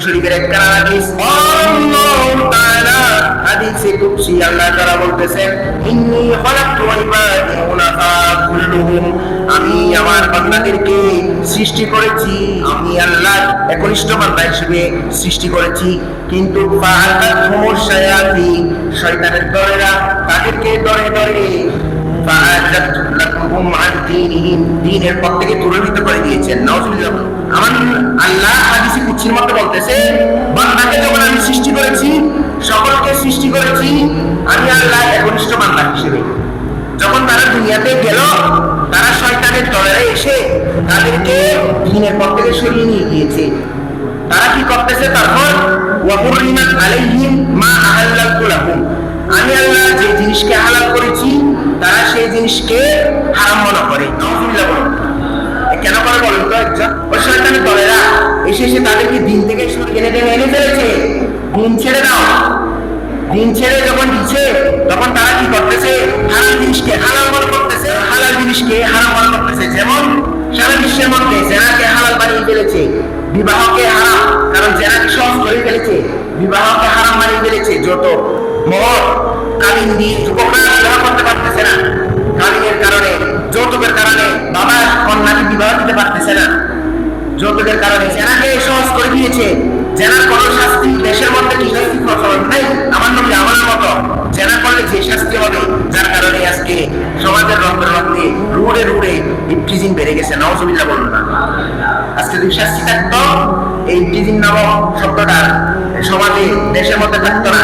শরীফের আমি আমার বান্দাদেরকে সৃষ্টি করেছি, আমি আল্লাহ একনিষ্ঠ বান্দা হিসেবে সৃষ্টি করেছি। কিন্তু ফাআতাতহুমুশ শায়াতিন শয়তানের দলেরা তাদেরকে দরে দরে দ্বীনের পথ থেকে দূরীভূত করে দিয়েছেন। নাউজুবিল্লাহ। মতো বলতেছে, বান্দাকে যখন আমি সৃষ্টি করেছি, সকলকে সৃষ্টি করেছি, আমি আল্লাহ একনিষ্ঠ বান্দা হিসেবে। যখন তারা দুনিয়াতে গেল, তারা শয়তানের দলেরা এসে তাদেরকে দিনের পথ থেকে সরিয়ে নিয়ে গিয়েছে। তারা কি করতেছে তারপর? ওয়াহুরিমাত আলাইহিম মা আহাল্লাতু লাহুম। আমি আল্লাহ যে জিনিসকে হালাল করেছি, তারা সেই জিনিসকে হারাম মনে করে। এসে তাদেরকে দিন থেকে এনে টেনে এনে ফেলেছে। দিন ছেড়ে দাও। দিন ছেড়ে যখন দিচ্ছে তখন তারা কি করতেছে? হালাল জিনিসকে হালাল মনে করতেছে, হালাল জিনিসকে হারাম মনে করতেছে। যেমন সারা বিশ্বের মধ্যে জেনাকে হালাল বানিয়ে ফেলেছে, বিবাহকে হারাম, কারণ জেনাকে সহজ করে ফেলেছে, বিবাহকে হারাম বানিয়ে ফেলেছে। যত মহর কামিন দিয়ে যুবকরা বিবাহ করতে পারতেছে না। কামিনের কারণে, যৌতুকের কারণে বাবা কন্যাকে বিবাহ দিতে পারতেছে না। যৌতুকের কারণে জেনাকে সহজ করে দিয়েছে। জেনার কোনো শাস্তি দেশের মধ্যে কি শাস্তি প্রচলন নেই। আমার নবী আমার মতো জেনা করলে যে শাস্তি হবে, যার কারণে আজকে সমাজের রক্তের মধ্যে রুড়ে রুড়ে ইফটিজিং বেড়ে গেছে। নওজবিল্লা বলুন না। আজকে যদি শাস্তি থাকতো, এই ইফটিজিং নামক শব্দটা সমাজে, দেশের মধ্যে থাকতো না।